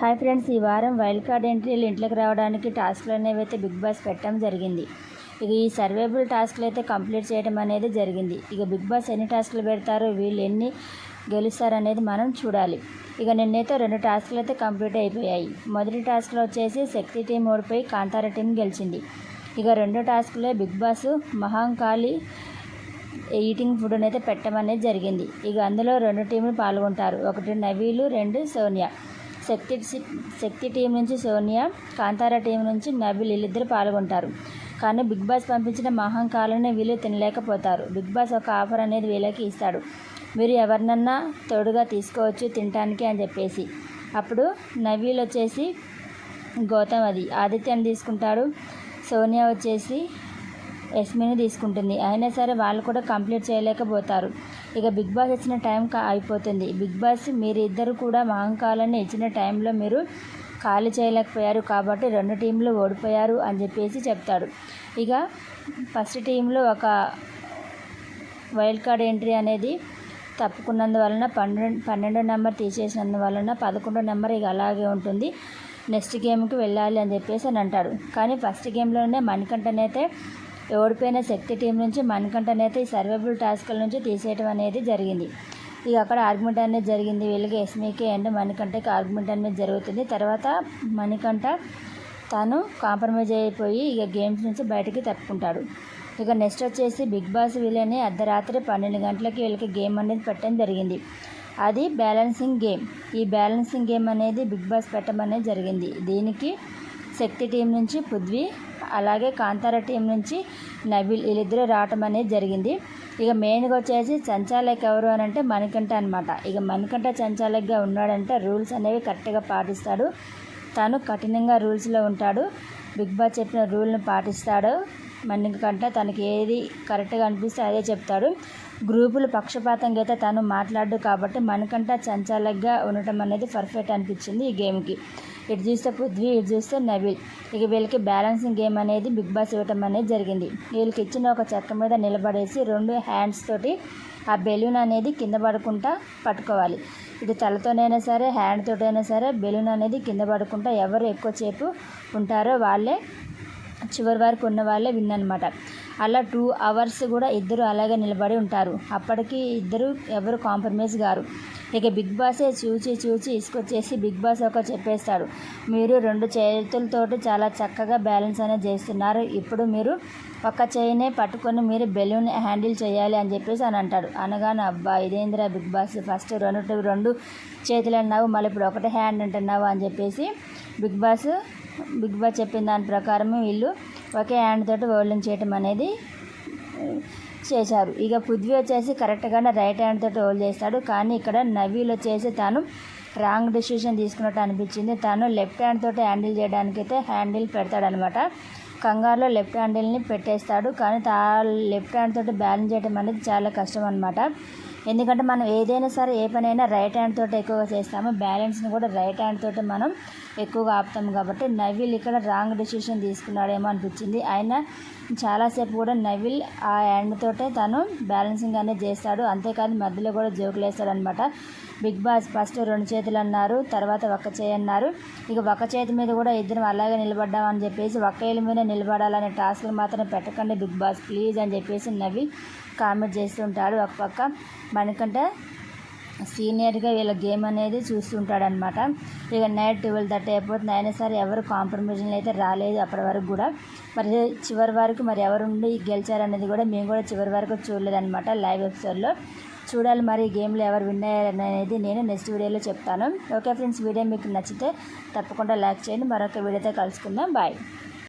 Hi friends ఈ వారం wild card ఎంట్రీలు ఇంట్లోకి రావడానికి టాస్క్లు అనేవి అయితే బిగ్ బాస్ పెట్టడం జరిగింది. ఇక ఈ సర్వేబుల్ టాస్క్లు అయితే కంప్లీట్ చేయడం అనేది జరిగింది. ఇక బిగ్ బాస్ ఎన్ని టాస్క్లు పెడతారో వీళ్ళు ఎన్ని గెలుస్తారనేది మనం చూడాలి. ఇక నిన్నైతే రెండు టాస్క్లు అయితే కంప్లీట్ అయిపోయాయి. మొదటి టాస్క్లో వచ్చేసి శక్తి టీం ఓడిపోయి కాంతార టీం గెలిచింది. ఇక రెండో టాస్క్లో Bigg Boss Mahankali eating food అయితే పెట్టమనేది జరిగింది. ఇక అందులో రెండు టీంలు పాల్గొంటారు. ఒకటి నవీలు రెండు సోనియా. శక్తి శక్తి టీం నుంచి సోనియా కాంతారా టీం నుంచి నబీల్ వీళ్ళిద్దరు పాల్గొంటారు. కానీ బిగ్ బాస్ పంపించిన మహంకాలని వీళ్ళు తినలేకపోతారు. బిగ్ బాస్ ఒక ఆఫర్ అనేది వీళ్ళకి ఇస్తాడు. మీరు ఎవరినన్నా తోడుగా తీసుకోవచ్చు తినటానికి అని చెప్పేసి. అప్పుడు నవీల్ వచ్చేసి గౌతమ్ అది. ఆదిత్యాన్ని తీసుకుంటాడు. సోనియా వచ్చేసి ఎస్మిని తీసుకుంటుంది. అయినా సరే వాళ్ళు కూడా కంప్లీట్ చేయలేకపోతారు. ఇక బిగ్ బాస్ ఇచ్చిన టైం అయిపోతుంది. బిగ్ బాస్ మీరు ఇద్దరు కూడా మహంకాలని ఇచ్చిన టైంలో మీరు ఖాళీ చేయలేకపోయారు కాబట్టి రెండు టీంలు ఓడిపోయారు అని చెప్పేసి చెప్తాడు. ఇక ఫస్ట్ టీంలో ఒక వైల్డ్ కార్డ్ ఎంట్రీ అనేది తప్పుకున్నందువలన పన్నెండు పన్నెండో నెంబర్ తీసేసినందువలన పదకొండో నెంబర్ ఇక అలాగే ఉంటుంది. నెక్స్ట్ గేమ్కి వెళ్ళాలి అని చెప్పేసి అని అంటాడు. కానీ ఫస్ట్ గేమ్లోనే మణికంఠనైతే ఓడిపోయిన శక్తి టీం నుంచి మణికంఠనైతే ఈ సర్వేబుల్ టాస్క్ల నుంచి తీసేయడం అనేది జరిగింది. ఇక అక్కడ ఆర్గ్యుమెంట్ అనేది జరిగింది. వీళ్ళకి ఎస్మీకి అండ్ మణికంఠకి ఆర్గ్యుమెంట్ అనేది జరుగుతుంది. తర్వాత మణికంఠ తాను కాంప్రమైజ్ అయిపోయి ఇక గేమ్స్ నుంచి బయటికి తప్పుకుంటాడు. ఇక నెక్స్ట్ వచ్చేసి బిగ్ బాస్ వీళ్ళని అర్ధరాత్రి పన్నెండు గంటలకి వీళ్ళకి గేమ్ అనేది పెట్టడం జరిగింది. అది బ్యాలెన్సింగ్ గేమ్. ఈ బ్యాలెన్సింగ్ గేమ్ అనేది బిగ్ బాస్ పెట్టడం అనేది జరిగింది. దీనికి శక్తి టీం నుంచి పృథ్వీ అలాగే కాంతార టీం నుంచి నబిల్ వీళ్ళిద్దరూ రావటం అనేది జరిగింది. ఇక మెయిన్గా వచ్చేసి సంచాలక్ ఎవరు అని అంటే మణికంఠ అనమాట ఇక మణికంఠ సంచాలక్గా ఉన్నాడంటే రూల్స్ అనేవి కరెక్ట్గా పాటిస్తాడు. తాను కఠినంగా రూల్స్లో ఉంటాడు. బిగ్ బాస్ చెప్పిన రూల్ని పాటిస్తాడు. మణికంఠ తనకి ఏది కరెక్ట్గా అనిపిస్తే అదే చెప్తాడు. గ్రూపులు పక్షపాతంగా అయితే తను మాట్లాడు కాబట్టి మనకంట చంచాలగ్గా ఉండటం అనేది పర్ఫెక్ట్ అనిపించింది ఈ గేమ్కి ఇటు చూస్తే పృథ్వీ ఇటు చూస్తే నవీల్ ఇక వీళ్ళకి బ్యాలెన్సింగ్ గేమ్ అనేది బిగ్ బాస్ ఇవ్వటం అనేది జరిగింది. వీళ్ళకి ఇచ్చిన ఒక చెక్క మీద నిలబడేసి రెండు హ్యాండ్స్ తోటి ఆ బెలూన్ అనేది కింద పడకుండా పట్టుకోవాలి. ఇటు తలతోనైనా సరే హ్యాండ్ తోటైనా సరే బెలూన్ అనేది కింద పడకుండా ఎవరు ఎక్కువసేపు ఉంటారో వాళ్ళే చివరి వరకు ఉన్న వాళ్ళే విన్ అనమాట అలా టూ అవర్స్ కూడా ఇద్దరు అలాగే నిలబడి ఉంటారు. అప్పటికి ఇద్దరు ఎవరు కాంప్రమైజ్ గారు. ఇక బిగ్ బాసే చూచి చూచి ఇసుకొచ్చేసి బిగ్ బాస్ ఒక చెప్పేస్తాడు. మీరు రెండు చేతులతోటి చాలా చక్కగా బ్యాలెన్స్ అనేది చేస్తున్నారు. ఇప్పుడు మీరు పక్క చేయినే పట్టుకొని మీరు బెలూన్ హ్యాండిల్ చేయాలి అని చెప్పేసి అని అంటాడు. అనగానే అబ్బా ఇదేంద్రా బిగ్ బాస్? ఫస్ట్ రెండు రెండు చేతులు అన్నావు మళ్ళీ ఇప్పుడు ఒకటే హ్యాండ్ అంటున్నావు? అని చెప్పేసి బిగ్ బాస్ బిగ్ బాస్ చెప్పిన దాని ప్రకారం వీళ్ళు ఒకే హ్యాండ్ తోటి ఓల్డింగ్ చేయటం అనేది చేశారు. ఇక పృథ్వీ వచ్చేసి కరెక్ట్గానే రైట్ హ్యాండ్ తోటి హోల్డ్ చేస్తాడు. కానీ ఇక్కడ నవీల్ వచ్చేసి తాను రాంగ్ డెసిషన్ తీసుకున్నట్టు అనిపించింది. తాను లెఫ్ట్ హ్యాండ్ తోటి హ్యాండిల్ చేయడానికి అయితే హ్యాండిల్ పెడతాడనమాట. కంగారులో లెఫ్ట్ హ్యాండిల్ని పెట్టేస్తాడు. కానీ తా లెఫ్ట్ హ్యాండ్ తోటి బ్యాలెన్స్ చేయడం అనేది చాలా కష్టం అనమాట ఎందుకంటే మనం ఏదైనా సరే ఏ పనైనా రైట్ హ్యాండ్ తోటి ఎక్కువగా చేస్తాము. బ్యాలెన్స్ని కూడా రైట్ హ్యాండ్ తోటి మనం ఎక్కువగా ఆపుతాము కాబట్టి నవిల్ ఇక్కడ రాంగ్ డెసిషన్ తీసుకున్నాడేమో అనిపించింది. ఆయన చాలాసేపు కూడా నవిల్ ఆ హ్యాండ్ తోటే తను బ్యాలెన్సింగ్ అనేది చేస్తాడు. అంతేకాదు మధ్యలో కూడా జోకులు వేస్తాడనమాట బిగ్ బాస్ ఫస్ట్ రెండు చేతులు అన్నారు తర్వాత ఒక్క చేయి అన్నారు. ఇక ఒక్క చేతి మీద కూడా ఇద్దరం అలాగే నిలబడ్డామని చెప్పేసి ఒక్క ఇల్లు మీద నిలబడాలనే టాస్క్లు మాత్రం పెట్టకండి బిగ్ బాస్ ప్లీజ్ అని చెప్పేసి నవిల్ కామెంట్ చేస్తుంటాడు ఒక పక్క మనకంటే సీనియర్గా వీళ్ళ గేమ్ అనేది చూస్తుంటాడనమాట ఇక నైట్ ట్వెల్వ్ థర్టీ అయిపోతుంది. అయినా సరే ఎవరు కాంప్రమైజన్ అయితే రాలేదు అప్పటి వరకు కూడా. మరి చివరి వరకు మరి ఎవరు ఉండి గెలిచారనేది కూడా మేము కూడా చివరి వరకు చూడలేదన్నమాట లైవ్ ఎపిసోడ్లో. చూడాలి మరి ఈ గేమ్లో ఎవరు విన్ అయ్యారనేది నేను నెక్స్ట్ వీడియోలో చెప్తాను. ఓకే ఫ్రెండ్స్ వీడియో మీకు నచ్చితే తప్పకుండా లైక్ చేయండి. మరొక వీడియోతో కలుసుకుందాం. బాయ్.